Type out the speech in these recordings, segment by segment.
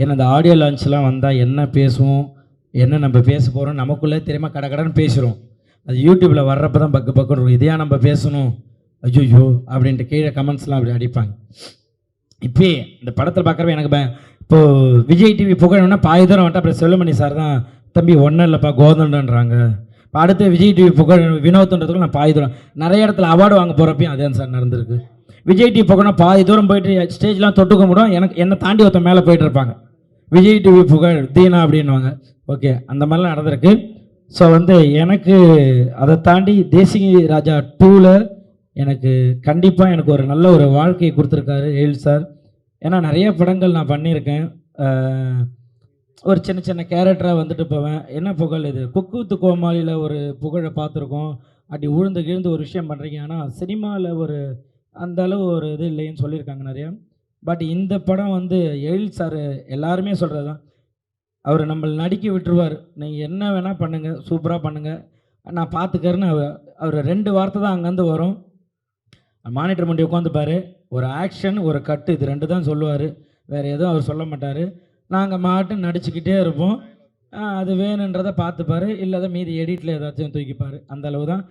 ஏன்னா அந்த ஆடியோ லான்ச்லாம் வந்தால் என்ன பேசுவோம் என்ன நம்ம பேச போகிறோம் நமக்குள்ளே தெரியுமா கட கடன்னு பேசுகிறோம் அது யூடியூப்பில் வர்றப்ப தான் பக்கு பக்கம் இருக்கும். இதையா நம்ம பேசணும்? ஐயோ அப்படின்ட்டு கீழே கமெண்ட்ஸ்லாம் அப்படி அடிப்பாங்க. இப்போயே இந்த படத்தில் பார்க்குறப்ப எனக்கு இப்போது விஜய் டிவி புகழணும்னா பாதி தூரம் வந்துட்டு அப்புறம் செல்லுமணி சார் தான் தம்பி ஒன்றும் இல்லைப்பா கோதண்டன்றாங்க. இப்போ அடுத்து விஜய் டிவி புகழ் வினோத்துன்றதுக்கு நான் பாதி தூரம். நிறைய இடத்துல அவார்டு வாங்க போகிறப்பையும் அதே சார் நடந்திருக்கு. விஜய் டிவி புகழ்னா பாதி தூரம் போயிட்டு ஸ்டேஜ்லாம் தொட்டு கும்பிடும். எனக்கு என்னை தாண்டி ஒருத்தன் மேலே போயிட்டு இருப்பாங்க. விஜய் டிவி புகழ் தீனா அப்படின்வாங்க ஓகே அந்த மாதிரிலாம் நடந்திருக்கு. ஸோ வந்து எனக்கு அதை தாண்டி தேசிய ராஜா டூவில் எனக்கு கண்டிப்பாக எனக்கு ஒரு நல்ல ஒரு வாழ்க்கையை கொடுத்துருக்காரு ஏழு சார். ஏன்னா நிறைய படங்கள் நான் பண்ணியிருக்கேன். ஒரு சின்ன சின்ன கேரக்டராக வந்துட்டு போவேன். என்ன புகழ் இது? குக்கூத்து கோமாளியில் ஒரு புகழை பார்த்துருக்கோம். அப்படி உழுந்து கிழுந்து ஒரு விஷயம் பண்ணுறீங்க ஆனால் சினிமாவில் ஒரு அந்த அளவு ஒரு இது இல்லைன்னு சொல்லியிருக்காங்க நிறையா. பட் இந்த படம் வந்து எழில் சார் எல்லாருமே சொல்கிறது தான் அவர் நம்மளை நடிக்க விட்டுருவார். நீங்கள் என்ன வேணால் பண்ணுங்கள் சூப்பராக பண்ணுங்கள் நான் பார்த்துக்கறேன்னு அவர் அவர் ரெண்டு வார்த்தை தான் அங்கேருந்து வரும். மானிட்டர் முண்டி உட்காந்துப்பாரு. ஒரு ஆக்ஷன் ஒரு கட்டு இது ரெண்டு தான் சொல்லுவார். வேறு எதுவும் அவர் சொல்ல மாட்டார். நாங்கள் மாட்டு நடிச்சுக்கிட்டே இருப்போம். அது வேணுன்றதை பார்த்துப்பார் இல்லாத மீதி எடிட்டில் ஏதாச்சும் தூக்கிப்பார். அந்த அளவு தான்.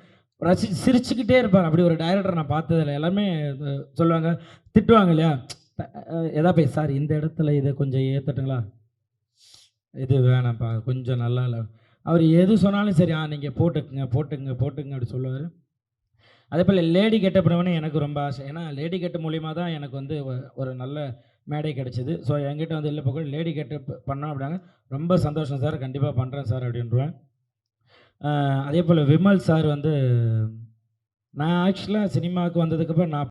ரசி சிரிச்சுக்கிட்டே இருப்பார். அப்படி ஒரு டைரக்டர் நான் பார்த்ததில்ல. எல்லாமே சொல்லுவாங்க. திட்டுவாங்க இல்லையா? எதா போய் சார் இந்த இடத்துல இதை கொஞ்சம் ஏற்றட்டுங்களா இது வேணாம்ப்பா கொஞ்சம் நல்லா இல்லை. அவர் எது சொன்னாலும் சரி ஆ நீங்கள் போட்டுக்குங்க போட்டுக்குங்க போட்டுக்குங்க அப்படி சொல்லுவார். அதே போல் லேடி கெட்டப்படவனே எனக்கு ரொம்ப ஆசை. ஏன்னா லேடி கெட்ட மூலியமாக தான் எனக்கு வந்து ஒரு நல்ல மேடை கிடச்சிது. ஸோ என்கிட்ட வந்து இல்லை பக்கம் லேடி கெட்ட பண்ணோம் அப்படின்னாங்க. ரொம்ப சந்தோஷம் சார் கண்டிப்பாக பண்ணுறேன் சார் அப்படின்றேன் அதே போல் விமல் சார் வந்து நான் ஆக்சுவலாக சினிமாவுக்கு வந்ததுக்கப்புறம் நான்